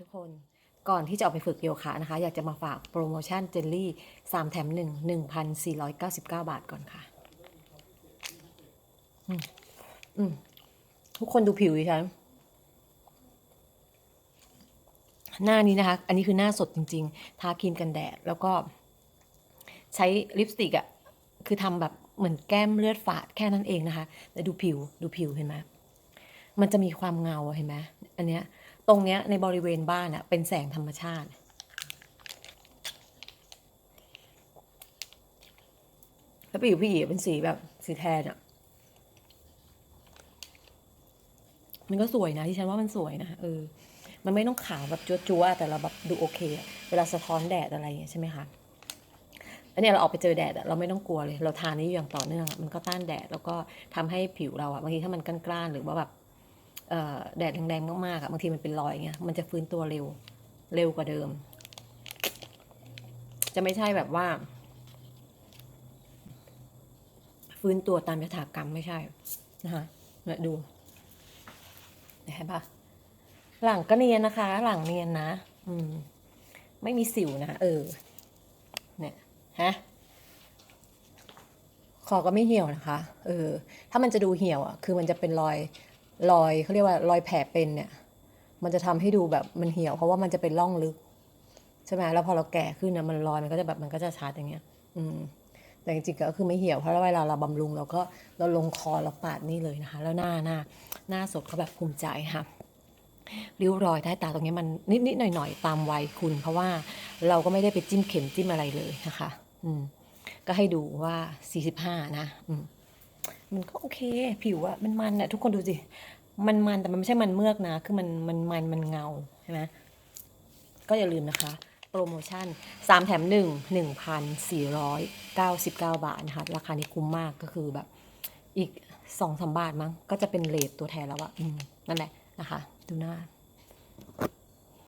ทุกคนก่อนที่จะออกไปฝึกโยคะนะคะ อยากจะมาฝากโปรโมชั่นเจลลี่3แถม 1 1,499 บาทก่อนค่ะทุกคนดูผิวดิฉันหน้านี้นะคะ อันนี้คือหน้าสดจริง ๆ ทาครีมกันแดด แล้วก็ใช้ลิปสติกอะคือทำแบบเหมือนแก้มเลือดฝาดแค่นั้นเองนะคะ แต่ดูผิวดูผิวเห็นไหมมันจะมีความเงาเห็นไหมอันเนี้ย ตรงเนี้ยในบริเวณบ้านอะเป็นแสงธรรมชาติ แล้วผิวพี่หยีเป็นสีแบบสีแทนอะมันก็สวยนะที่ฉันว่ามันสวยนะเออ มันไม่ต้องขาวแบบจั๊วๆแต่เราแบบดูโอเคอะเวลาสะท้อนแดดอะไรอย่างเงี้ยใช่ไหมคะอันเนี้ยเราออกไปเจอแดดอะเราไม่ต้องกลัวเลย เราทานนี้อย่างต่อเนื่องมันก็ต้านแดดแล้วก็ทำให้ผิวเราอะบางทีถ้ามันกล้านๆหรือว่าแบบ แดดแรงๆมากๆอะบางทีมันเป็นรอยเงี้ยมันจะฟื้นตัวเร็วเร็วกว่าเดิม จะไม่ใช่แบบว่า ฟื้นตัวตามยถากรรมไม่ใช่นะคะเนี่ยดูเห็นปะหลังก็เนียนนะคะ หลังเนียนนะ อืม ไม่มีสิวนะเออ เนี่ยฮะคอก็ไม่เหี่ยวนะคะ เออ ถ้ามันจะดูเหี่ยวอะ คือมันจะเป็นรอย รอยเขาเรียกว่ารอยแผลเป็นเนี่ย มันจะทำให้ดูแบบมันเหี่ยว เพราะว่ามันจะเป็นร่องลึกใช่ไหมแล้วพอเราแก่ขึ้นนะมันรอยมันก็จะแบบมันก็จะชัดอย่างเงี้ย อืมแต่จริงๆก็คือไม่เหี่ยวเพราะเวลาเราบำรุงเราก็เราลงคอเราปาดนี่เลยนะคะ แล้วหน้าหน้าหน้าสดก็แบบภูมิใจค่ะริ้วรอยใต้ตาตรงนี้มันนิดๆหน่อยๆตามวัยคุณ เพราะว่าเราก็ไม่ได้ไปจิ้มเข็มจิ้มอะไรเลยนะคะ อืมก็ให้ดูว่า 45 นะ อืม มันก็โอเค ผิวอะมันมันอะทุกคนดูสิ มันมันแต่มันไม่ใช่มันเมือกนะ คือมันมันมันมันเงาใช่ไหมก็อย่าลืมนะคะ โปรโมชั่น 3 แถม 1 1,499 บาทนะคะ ราคานี้คุ้มมากก็คือแบบ อีก2อสบาทมั้ง ก็จะเป็นเลทตัวแทนแล้วอะอนั่นแหละนะคะ ดูหน้า